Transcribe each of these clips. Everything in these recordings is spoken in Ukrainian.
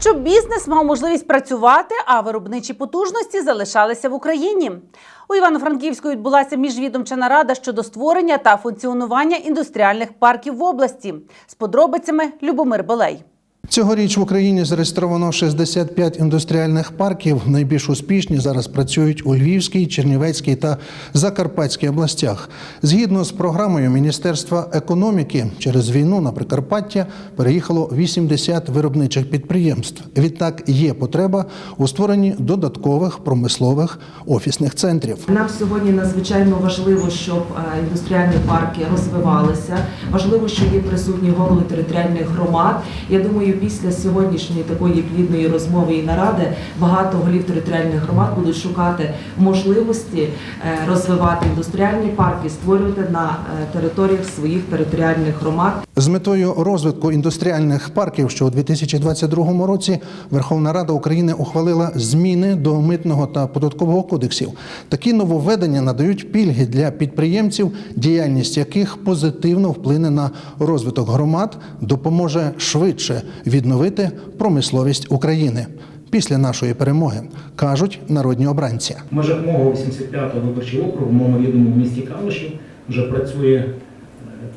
щоб бізнес мав можливість працювати, а виробничі потужності залишалися в Україні. У Івано-Франківську відбулася міжвідомча нарада щодо створення та функціонування індустріальних парків в області. З подробицями Любомир Белей. Цьогоріч в Україні зареєстровано 65 індустріальних парків. Найбільш успішні зараз працюють у Львівській, Чернівецькій та Закарпатській областях. Згідно з програмою Міністерства економіки, через війну на Прикарпаття переїхало 80 виробничих підприємств. Відтак є потреба у створенні додаткових промислових офісних центрів. Нам сьогодні надзвичайно важливо, щоб е, індустріальні парки розвивалися. Важливо, що є присутні голови територіальних громад. Я думаю, після сьогоднішньої такої плідної розмови і наради багато голів територіальних громад будуть шукати можливості е, розвивати індустріальні парки, створювати на е, територіях своїх територіальних громад. З метою розвитку індустріальних парків, що у 2022 році Верховна Рада України ухвалила зміни до митного та податкового кодексів. Такі нововведення надають пільги для підприємців, діяльність яких позитивно вплине на розвиток громад, допоможе швидше відновити промисловість України. Після нашої перемоги кажуть народні обранці. Межах мого 85-го виборчого округу, в моєму рідному місті Калуші, вже працює е,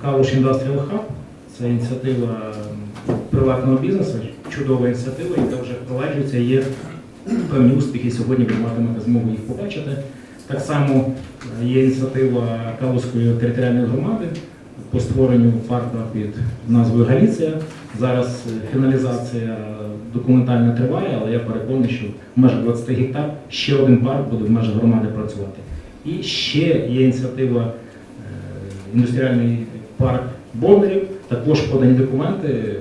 Калуш Індастріал Хаб. Це ініціатива приватного бізнесу, чудова ініціатива, яка вже впроваджується. Є певні успіхи. Сьогодні ви матимете змогу їх побачити. Так само е, є ініціатива Калузької територіальної громади по створенню парку під назвою Галіція. Зараз е, фіналізація документальна триває, але я переконаний, що в межах 20 гектар ще один парк буде в межах громади працювати. І ще є ініціатива е, індустріальний парк Бондарів, також подані документи е,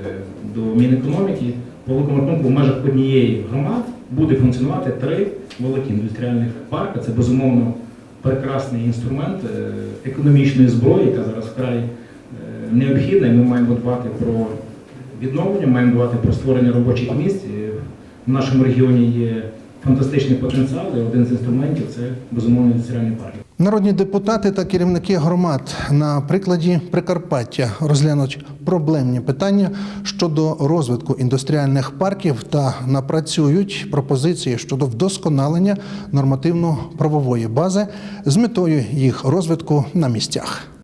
до Мінекономіки. По великому рахунку в межах однієї громад буде функціонувати три великі індустріальних парки. Це безумовно прекрасний інструмент е, економічної зброї, яка зараз вкрай е, необхідна. Ми маємо дбати про відновлення, маємо дбати про створення робочих місць. В нашому регіоні є фантастичний потенціал, і один з інструментів це безумовно індустріальний парк. Народні депутати та керівники громад на прикладі Прикарпаття розглянуть проблемні питання щодо розвитку індустріальних парків та напрацюють пропозиції щодо вдосконалення нормативно-правової бази з метою їх розвитку на місцях.